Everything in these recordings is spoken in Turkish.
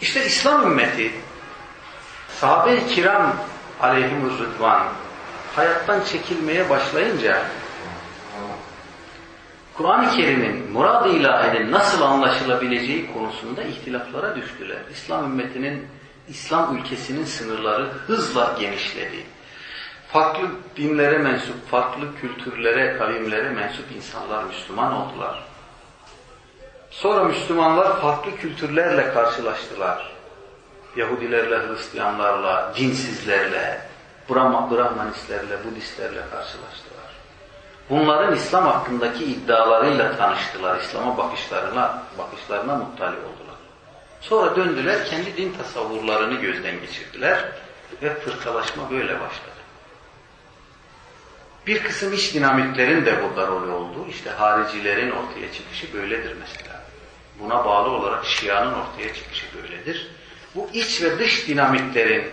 İşte İslam ümmeti sahabe-i kiram aleyhimur rıdvan hayattan çekilmeye başlayınca Kur'an-ı Kerim'in murad-ı ilahinin nasıl anlaşılabileceği konusunda ihtilaflara düştüler. İslam ümmetinin, İslam ülkesinin sınırları hızla genişledi. Farklı dinlere mensup, farklı kültürlere, kavimlere mensup insanlar Müslüman oldular. Sonra Müslümanlar farklı kültürlerle karşılaştılar. Yahudilerle, Hristiyanlarla, dinsizlerle, Brahmanistlerle, Budistlerle karşılaştılar. Bunların İslam hakkındaki iddialarıyla tanıştılar. İslam'a bakışlarına, bakışlarına muttali oldular. Sonra döndüler, kendi din tasavvurlarını gözden geçirdiler ve fırkalaşma böyle başladı. Bir kısım iç dinamiklerin de burada rolü oldu. İşte haricilerin ortaya çıkışı böyledir mesela. Buna bağlı olarak Şia'nın ortaya çıkışı böyledir. Bu iç ve dış dinamiklerin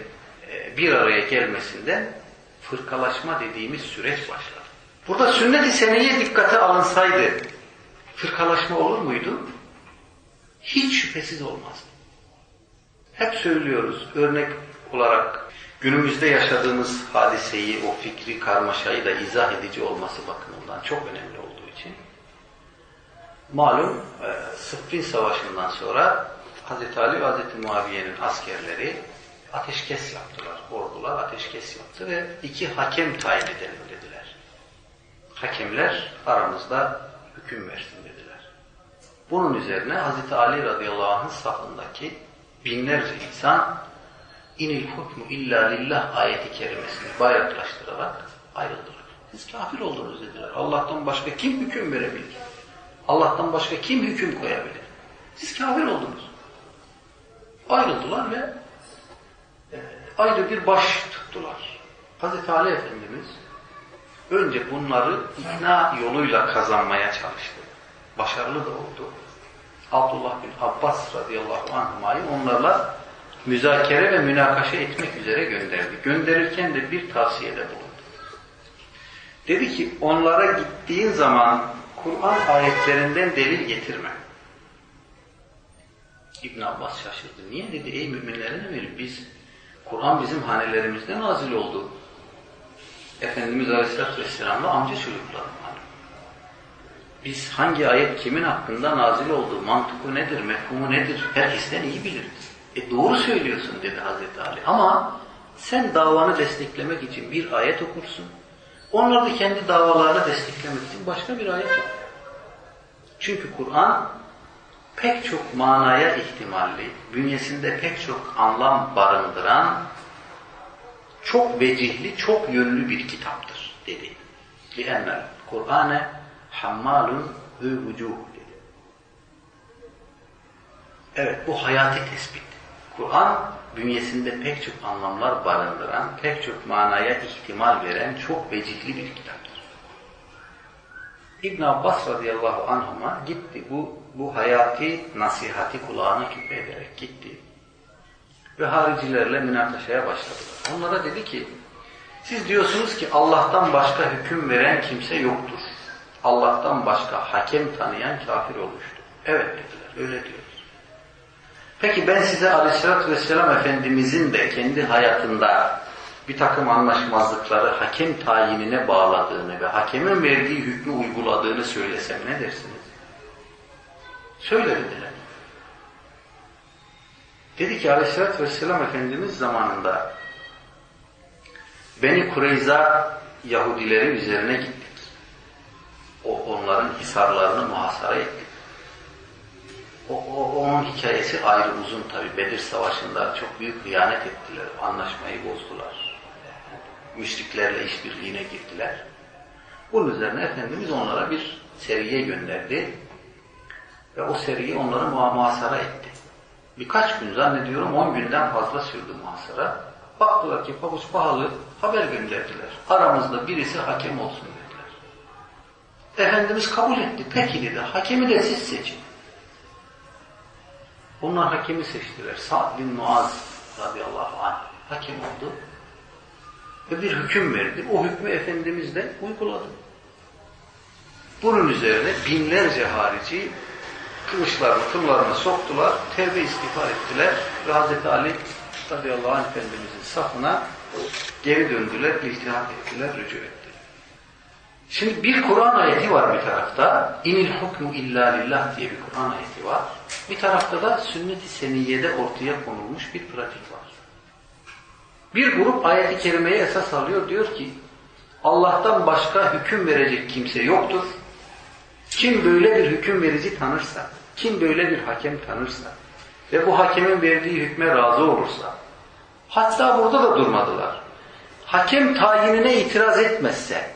bir araya gelmesinden fırkalaşma dediğimiz süreç başladı. Burada sünnet-i seneye dikkate alınsaydı fırkalaşma olur muydu? Hiç şüphesiz olmazdı. Hep söylüyoruz örnek olarak günümüzde yaşadığımız hadiseyi, o fikri karmaşayı da izah edici olması bakımından çok önemli olduğu için malum e, Sıffin Savaşı'ndan sonra Hz. Ali ve Hz. Muaviye'nin askerleri ateşkes yaptılar. Ordular ateşkes yaptı ve iki hakem tayin edelim dediler. Hakemler aramızda hüküm versin dediler. Bunun üzerine Hz. Ali radıyallahu anh'ın safındaki binlerce insan inil hukmu illa lillah ayeti kerimesini bayraklaştırarak ayrıldılar. Siz kafir oldunuz dediler. Allah'tan başka kim hüküm verebilir? Allah'tan başka kim hüküm koyabilir? Siz kafir oldunuz. Ayrıldılar ve ayrı bir baş tuttular. Hazreti Ali Efendimiz önce bunları ikna yoluyla kazanmaya çalıştı. Başarılı da oldu. Abdullah bin Abbas radıyallahu anh'ı onlarla müzakere ve münakaşa etmek üzere gönderdi. Gönderirken de bir tavsiyede bulundu. Dedi ki onlara gittiğin zaman Kur'an ayetlerinden delil getirme. İbn Abbas şaşırdı. Niye dedi ey müminlerin emiri biz Kur'an bizim hanelerimizde nazil oldu. Efendimiz Aleyhisselatü Vesselam'la amca çocuklar. Biz hangi ayet kimin hakkında nazil oldu, mantıku nedir, mefhumu nedir herkesten iyi biliriz. E doğru söylüyorsun dedi Hazreti Ali ama sen davanı desteklemek için bir ayet okursun. Onlar da kendi davalarını desteklemek için başka bir ayet okur. Çünkü Kur'an pek çok manaya ihtimalli, bünyesinde pek çok anlam barındıran, çok vecihli, çok yönlü bir kitaptır dedi. لِأَنَّ الْقُرْآنَ حَمَّالٌ ذُو وُجُوهُ dedi. Evet bu hayati tespit. Kur'an bünyesinde pek çok anlamlar barındıran, pek çok manaya ihtimal veren çok vecihli bir kitaptır. İbn Abbas radıyallahu anhuma gitti. Bu, bu hayati nasihati kulağına küpederek gitti. Ve haricilerle münakaşaya başladılar. Onlara dedi ki, siz diyorsunuz ki Allah'tan başka hüküm veren kimse yoktur. Allah'tan başka hakem tanıyan kafir olmuştur. Evet dediler, öyle diyoruz. Peki ben size aleyhissalatü vesselam Efendimizin de kendi hayatında bir takım anlaşmazlıkları hakem tayinine bağladığını ve hakemin verdiği hükmü uyguladığını söylesem ne dersiniz? Söyle dediler. Dedi ki aleyhissalatü vesselam Efendimiz zamanında Beni Kureyza Yahudileri üzerine gittik. O, onların hisarlarını muhasara ettik. O, onun hikayesi ayrı uzun tabi. Bedir Savaşı'nda çok büyük hıyanet ettiler. Anlaşmayı bozdular. Müşriklerle işbirliğine girdiler. Bunun üzerine Efendimiz onlara bir seriye gönderdi. Ve o seriyi onları muhasara etti. Birkaç gün zannediyorum on günden fazla sürdü muhasara. Baktılar ki pabuç pahalı haber gönderdiler. Aramızda birisi hakem olsun dediler. Efendimiz kabul etti. Peki dedi. Hakemi de siz seçin. Onlar hakemi seçtiler. Sa'd bin Muaz radıyallahu anh hakem oldu. Ve bir hüküm verdi. O hükmü Efendimiz de uyguladı. Bunun üzerine binlerce harici kılıçlarını, kıllarını soktular, tevbe istiğfar ettiler ve Hazreti Ali radıyallahu anh Efendimizin safına geri döndüler, iltihak ettiler, rücu ettiler. Şimdi bir Kur'an ayeti var bir tarafta. İnil hukmu illa lillah diye bir Kur'an ayeti var. Bir tarafta da sünnet-i seniyede ortaya konulmuş bir pratik var. Bir grup ayeti kerimeye esas alıyor. Diyor ki Allah'tan başka hüküm verecek kimse yoktur. Kim böyle bir hüküm verici tanırsa, kim böyle bir hakem tanırsa ve bu hakemin verdiği hükme razı olursa, hatta burada da durmadılar. Hakem tayinine itiraz etmezse,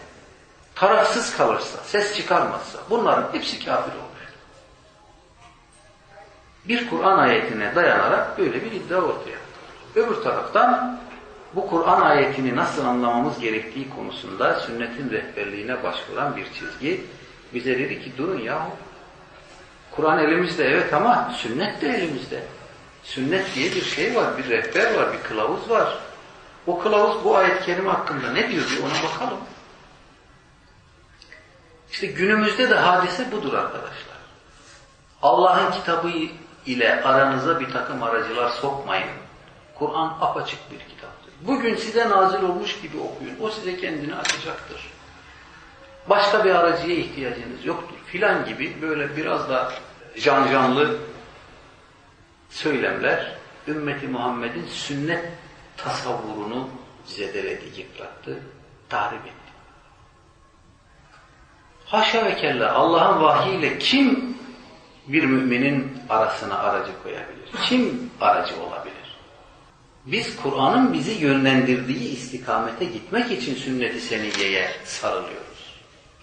tarafsız kalırsa, ses çıkarmazsa bunların hepsi kafir olur. Bir Kur'an ayetine dayanarak böyle bir iddia ortaya. Öbür taraftan bu Kur'an ayetini nasıl anlamamız gerektiği konusunda sünnetin rehberliğine başvuran bir çizgi bize dedi ki durun yahu. Kur'an elimizde evet ama sünnet de elimizde. Sünnet diye bir şey var, bir rehber var, bir kılavuz var. O kılavuz bu ayet-i kerime hakkında ne diyor bir ona bakalım. İşte günümüzde de hadise budur arkadaşlar. Allah'ın kitabı ile aranıza bir takım aracılar sokmayın. Kur'an apaçık bir kitaptır. Bugün size nazil olmuş gibi okuyun. O size kendini açacaktır. Başka bir aracıya ihtiyacınız yoktur. Filan gibi böyle biraz da cancanlı söylemler ümmeti Muhammed'in sünnet tasavvurunu zedeledi, yıprattı, tahrip etti. Haşa ve kella Allah'ın vahyiyle kim bir müminin arasına aracı koyabilir? Kim aracı olabilir? Biz Kur'an'ın bizi yönlendirdiği istikamete gitmek için sünnet-i seniyeye sarılıyoruz.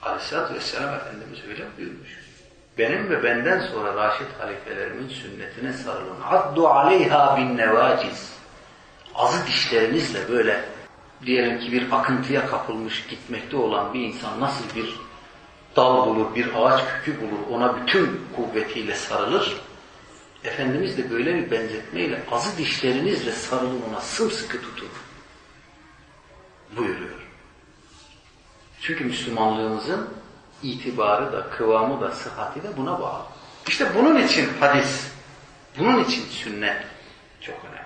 Aleyhisselatü Vesselam Efendimiz öyle buyurmuş. Benim ve benden sonra Raşid halifelerimin sünnetine sarılın. Addu aleyha bin nevaciz. Azı dişlerinizle böyle diyelim ki bir akıntıya kapılmış gitmekte olan bir insan nasıl bir dal bulur, bir ağaç kökü bulur, ona bütün kuvvetiyle sarılır. Efendimiz de böyle bir benzetmeyle azı dişlerinizle sarılın ona sımsıkı tutun buyuruyor. Çünkü Müslümanlığımızın itibarı da, kıvamı da, sıhhati de buna bağlı. İşte bunun için hadis, bunun için sünnet çok önemli.